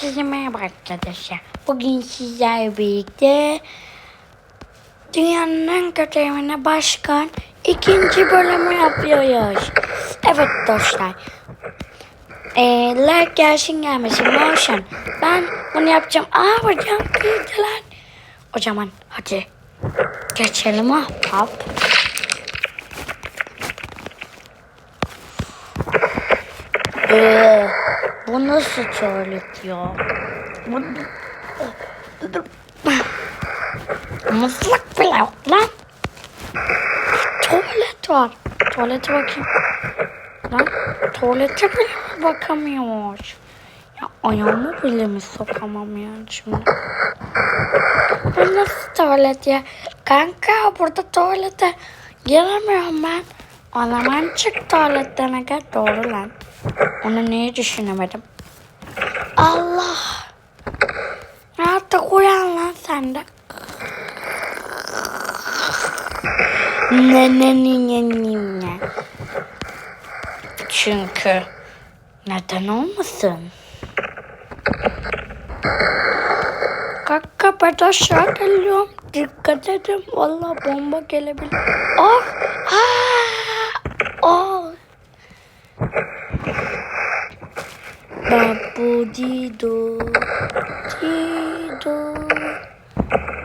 Herkese merhaba arkadaşlar. Bugün sizlerle birlikte Dünyanın en kötü evine başkan ikinci bölümü yapıyoruz. Evet dostlar. Ee, like gelsin gelmesin motion. Ben bunu yapacağım. Aa hocam kıydılar. O zaman hadi geçelim ha. Hop. Bu nasıl tuvalet ya? Bu... Mızlık bile yok lan. Tuvalet var. Tuvalete bakayım. Lan tuvalete bile bakamıyor? Ya ayağımı bile mi sokamam yani şimdi? Bu nasıl tuvalet ya? Kanka burada tuvalete giremiyorum ben. O zaman çık tuvaletten aga. Doğru lan. Onu niye düşünemedim? Allah. Artık uyan lan sen de. Ne ne ne ne ne ne. Çünkü neden olmasın? Kaka ben aşağı geliyorum. Dikkat edin. Valla bomba gelebilir. Oh! Ah! Oh! Babu dido dido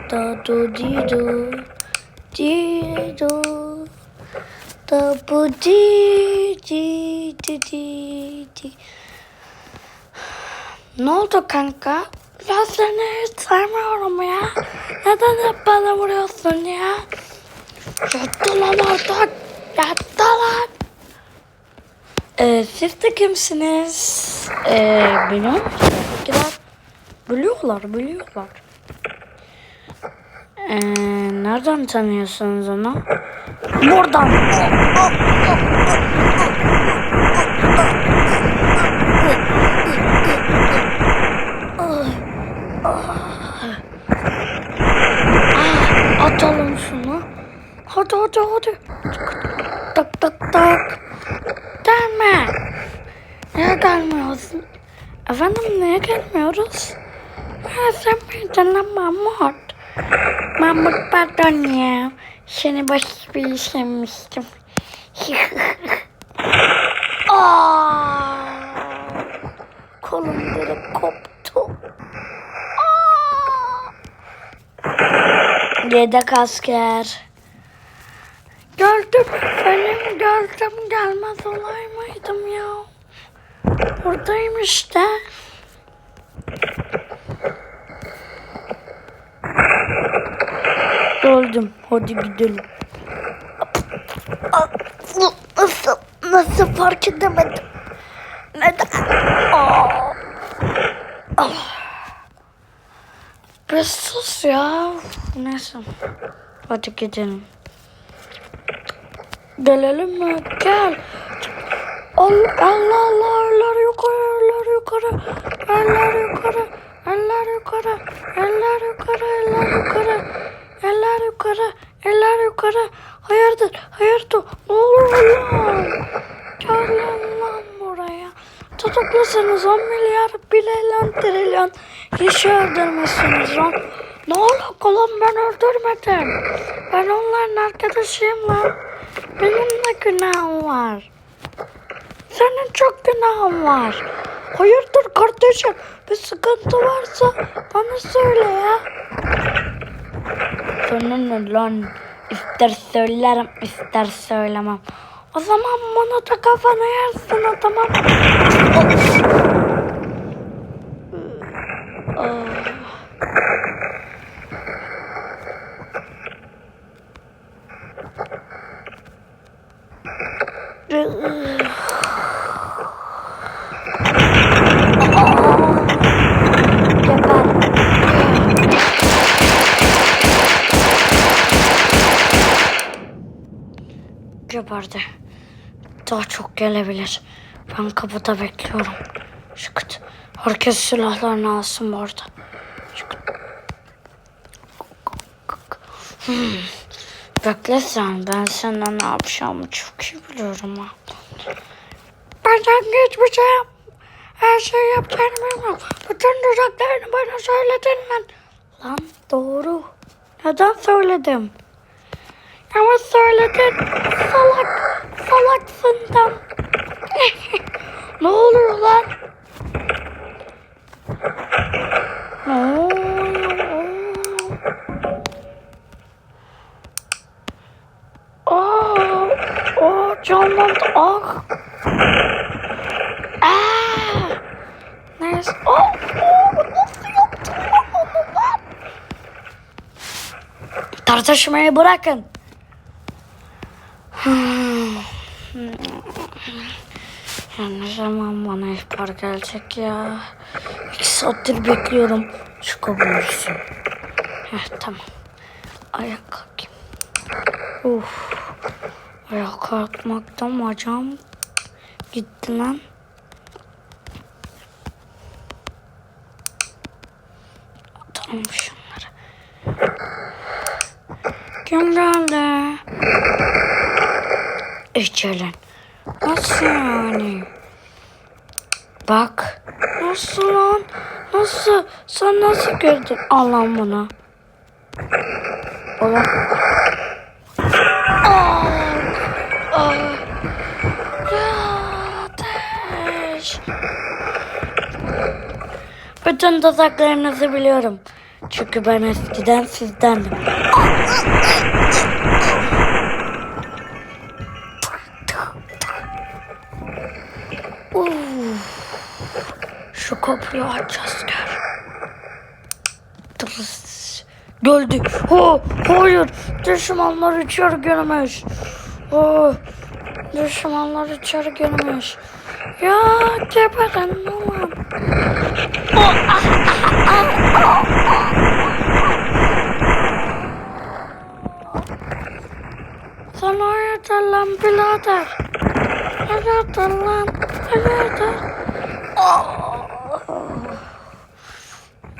Dado dido dido Dabu di di di di di Ne oldu kanka? Ya seni hiç sevmiyorum ya. Neden hep bana vuruyorsun ya? Yattı artık. Yattı. Ee, siz de kimsiniz? Ee, biliyor musunuz? Biliyorlar, biliyorlar. Ee, nereden tanıyorsunuz onu? Buradan. Atalım şunu. Hadi hadi hadi. Tak tak tak. Gelme. Niye gelmiyorsun? Efendim niye gelmiyoruz? Sen miydin lan Mahmut? Mahmut pardon ya. Seni baş bir işlemiştim. Aa, kolum direkt koptu. Aa. Yedek asker. Gördüm benim gördüm gelmez olay mıydım ya? Buradayım işte. Öldüm. Hadi gidelim. Nasıl, nasıl fark edemedim? Neden? Aa. Ah. Bir sus ya. Neyse. Hadi gidelim. Gelelim mi? Gel. Allah Allah Allah eller yukarı eller yukarı. Eller yukarı eller yukarı. Eller yukarı eller yukarı. Eller yukarı eller yukarı. Hayırdır hayırdır? Ne olur lan gel lan buraya. Tutuklusunuz 10 milyar milyon trilyon. Kişi öldürmüşsünüz lan. Ne olur oğlum ben öldürmedim. Ben onların arkadaşıyım lan. Benim de günahım var senin çok günahın var. Hayırdır kardeşim? Bir sıkıntı varsa bana söyle ya. Sana ne lan? İster söylerim ister söylemem. O zaman bunu da kafana yersin o tamam. Gelebilir. Ben kapıda bekliyorum. Şıkıt. Herkes silahlarını alsın bu arada. Şıkıt. Hmm. Bekle. Ben senden ne yapacağımı çok iyi biliyorum ha. Benden şey yap. Her şeyi yapacağını bilmiyorum. Bütün tuzaklarını bana söyledin lan. Lan doğru. Neden söyledim? Ama söyledin. Salak. Salaksın sen. ne oluyor lan? Ne? Aa, aa canlandı. Ah. Aa. Aa, aa, nasıl yaptın lan onu lan? Tartışmayı bırakın. Hmm. Ya ne zaman bana ihbar gelecek ya? İki saattir bekliyorum. Şu kabulüsün. Heh tamam. Ayak kalkayım. Uf. Ayak kalkmaktan bacağım gitti lan. Atalım şunları. Kim geldi? İçelim. Nasıl yani? Bak. Nasıl lan? Nasıl? Sen nasıl gördün? Allah'ım bunu. Oğlum. Aa! Aa! Ya ateş. Bütün tuzaklarınızı biliyorum. Çünkü ben eskiden sizdendim. Şu kapıyı açacağız gel. Tırıs. Geldi. Oh, hayır. Düşmanlar içeri girmiş. Oh, düşmanlar içeri girmiş. Ya geberin ulan. Oh, ah, ah, ah, ah, ah. Sen hayırdır lan birader? Hayırdır lan? Hayırdır? Oh.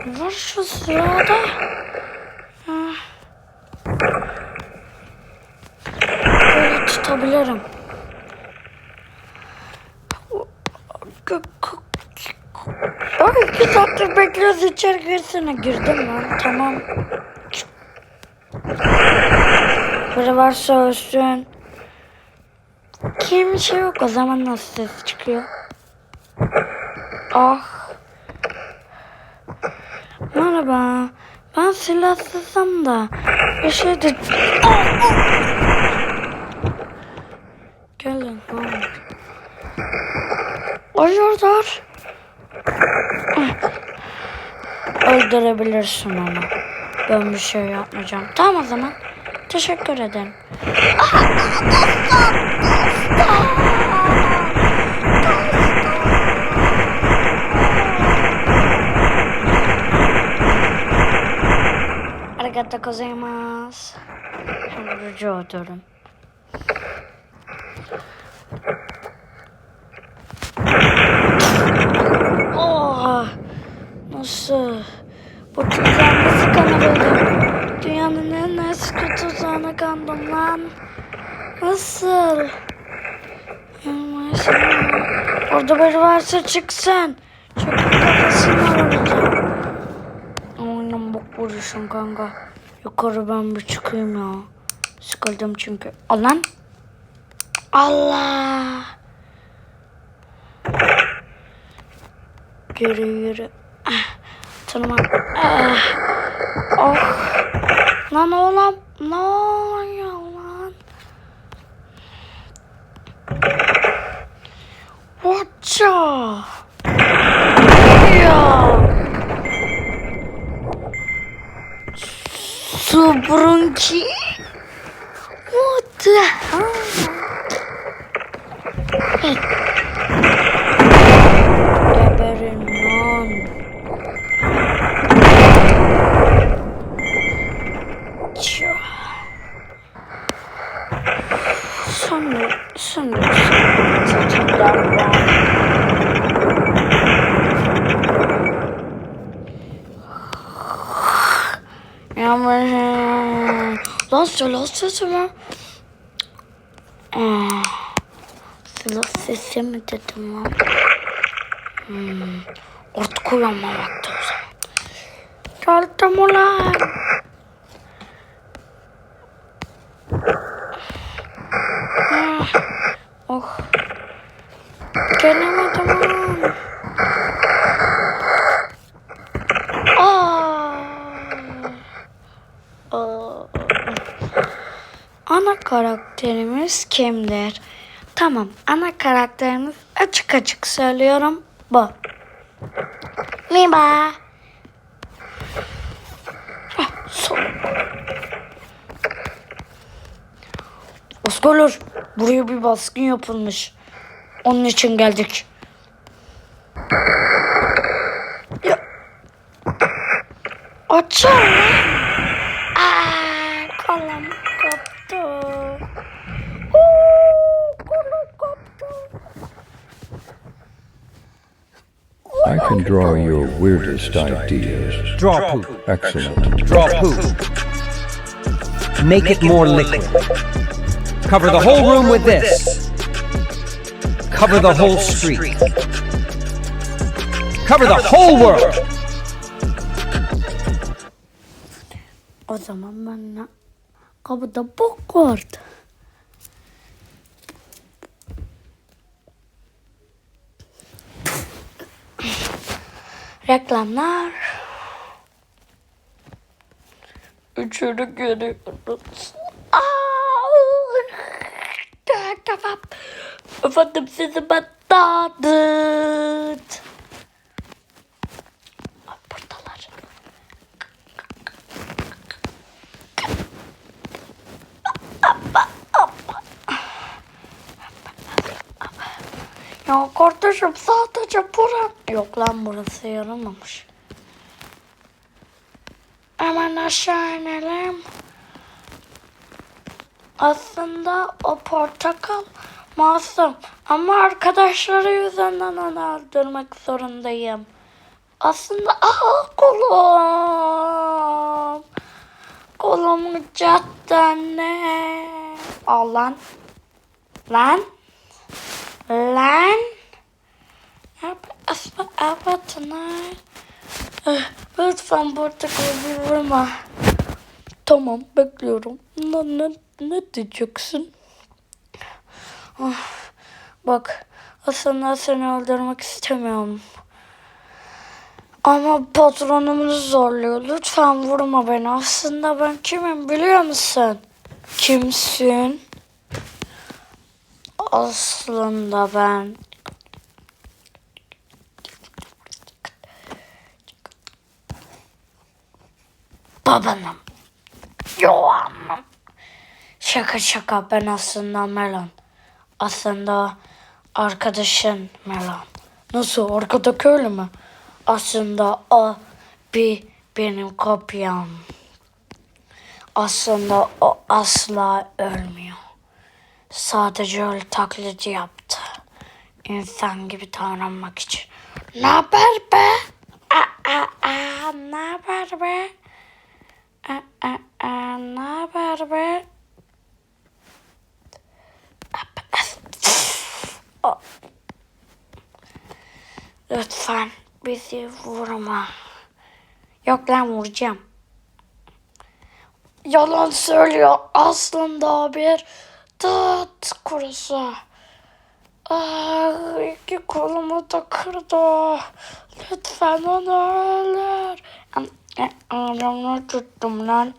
Ver şu silahı da. Ah. Böyle tutabilirim. Ay iki saattir bekliyoruz içeri girsene. Girdim lan tamam. Biri varsa ölsün. Kimse yok o zaman nasıl ses çıkıyor? Ah. Merhaba. Ben silahsızım da bir şey de... Gelin. Hayırdır? Öldürebilirsin onu. Ben bir şey yapmayacağım. Tamam o zaman. Teşekkür ederim. Arigato gozaimasu. Şimdi rica ederim. Oha! Nasıl? Bu tuzağın nasıl kanabildim? Dünyanın en eski tuzağına kandım lan. Nasıl? Orada biri varsa çıksın. Çünkü kafasını vuracağım. Aynen bak vuruşun kanka. Yukarı ben bir çıkayım ya. Sıkıldım çünkü. Al lan. Allah. Yürü yürü. Ah, Tırman. Ah. Oh. Lan oğlum. Ne oluyor lan? Hoca. Ya. Subrunki. What the hell? Geberin lan. Tja. Sen sen sen Ja men... lost sesimi. Silah sesi mi dedim lan? Hmm, artık uyanmamakta o zaman. Geldim. Ah, oh. Gelemedim ulan. Aa. Aa. Ana karakterimiz kimdir? Tamam, ana karakterimiz açık açık söylüyorum bu. Liba. Ah, buraya bir baskın yapılmış. Onun için geldik. Ya. Açar weirdest ideas. Draw poop. Excellent. Draw poop. Make it more liquid. Cover the whole room with this. Cover the whole street. Cover the whole world. O zaman bana kapıda bok vardı. Reklamlar. Üçünü görüyoruz. Aa! Tamam. Efendim sizi ben dağıt. Ya kardeşim sadece buram. Yok lan burası yarılmamış. Hemen aşağı inelim. Aslında o portakal masum. Ama arkadaşları yüzünden onu öldürmek zorundayım. Aslında aha kolum. Kolumu cidden ne? Al lan. Lan. Lan. Evet, evet, ne? Lütfen portakal bir vurma. Tamam, bekliyorum. Ne, ne, ne diyeceksin? Ah, Bak, aslında seni öldürmek istemiyorum. Ama patronumuz zorluyor. Lütfen vurma beni. Aslında ben kimim biliyor musun? Kimsin? Aslında ben babanım. Yoğanım. Şaka şaka ben aslında Melon. Aslında arkadaşın Melon. Nasıl arkadaki öyle mi? Aslında o bir benim kopyam. Aslında o asla ölmüyor. Sadece öyle taklidi yaptı. İnsan gibi davranmak için. Ne haber be? Aa, aa, aa, ne haber be? Aa, aa, aa, ne haber be? O- Lütfen bizi vurma. Yok lan vuracağım. Yalan söylüyor. Aslında bir tat kurusu. Ah, iki kolumu da kırdı. Lütfen onu öldür. Ağzımı tuttum lan.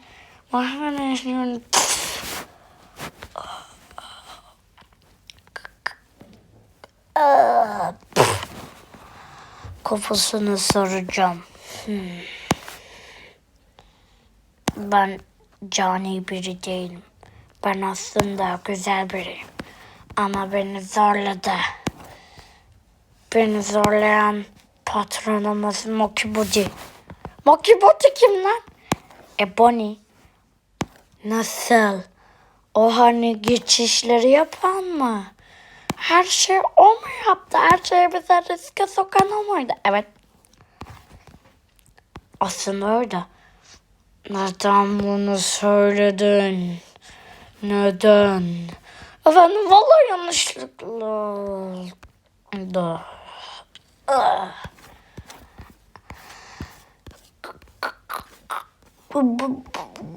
Mahvedesin. Kafasını saracağım. Hmm. Ben cani biri değilim. Ben aslında güzel biriyim. Ama beni zorladı. Beni zorlayan patronumuz Mokibuji. Mokibuji kim lan? E Bonnie. Nasıl? O hani geçişleri yapan mı? Her şey o mu yaptı? Her şeyi bize riske sokan o muydu? Evet. Aslında öyle. Neden bunu söyledin? Neden? Efendim vallahi yanlışlıkla oldu.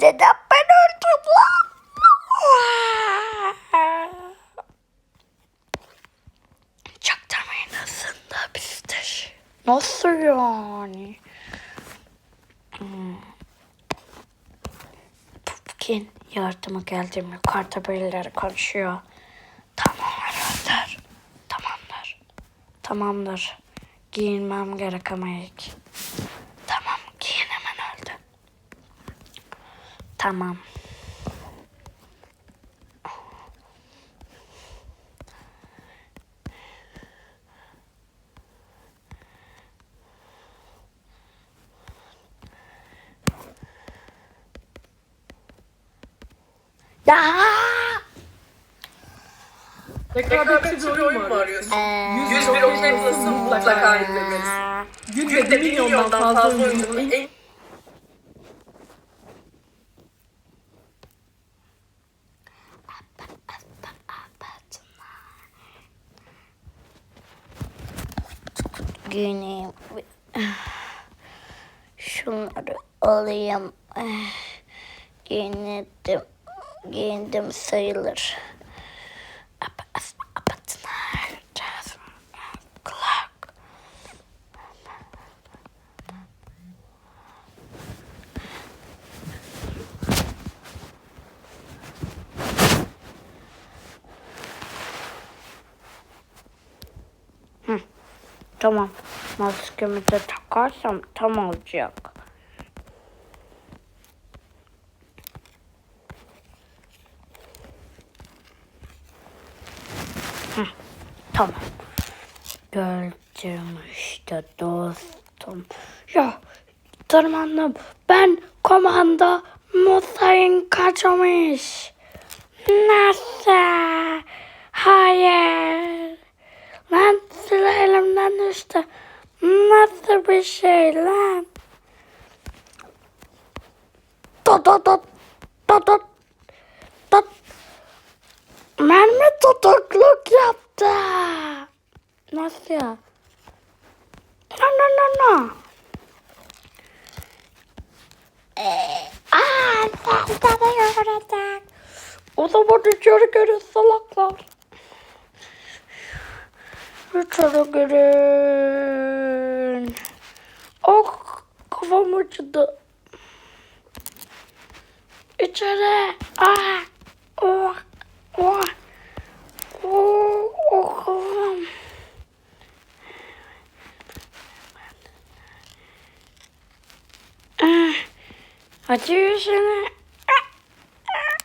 Neden ben öldüm lan? Çaktırmayın aslında bizdir. Nasıl yani? Hmm. Pumpkin yardıma geldim. Yukarıda birileri konuşuyor. Tamamdır. Tamamdır. Tamamdır. Giyinmem gerek ama ilk. Tamam giyin hemen öldü. Tamam. Ya! Rekabetçi bir oyun mu arıyorsun? 101 oyuncusu mutlaka indirmelisin. Günde 1 milyondan fazla oyuncunun en Giyineyim. Şunları alayım. Giyindim. Giyindim sayılır. Tamam. Maskemi de takarsam tam olacak. Hı, tamam. Gördüm işte dostum. Ya tırmandım. Ben komanda Musa'yın kaçmış. Nasıl? Hayır. Elimden düştü. Nasıl bir şey lan? Tut tut tut tut tut tut. Mermi tutukluk yaptı. Nasıl ya? No no no no. Ee, sen tabii öğretecek. O zaman içeri girin salaklar. İçeri girin. Oh kafam acıdı. İçeri. Ah. Oh. Oh. Oh, oh kafam. Ah. Hadi yüzünü. Ah, ah.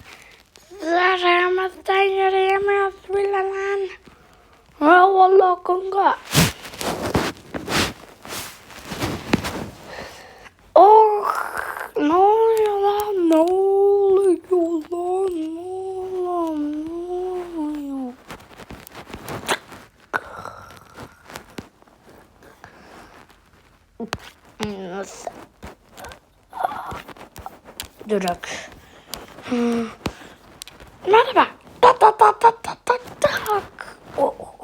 Zararımızdan yürüyemiyoruz bile lan. Ha vallahi kanka. Oh ne oluyor lan ne oluyor lan ne oluyor ne oluyor. Nasıl? Durak. Hmm. Merhaba. Tak tak tak tak tak tak. Oh.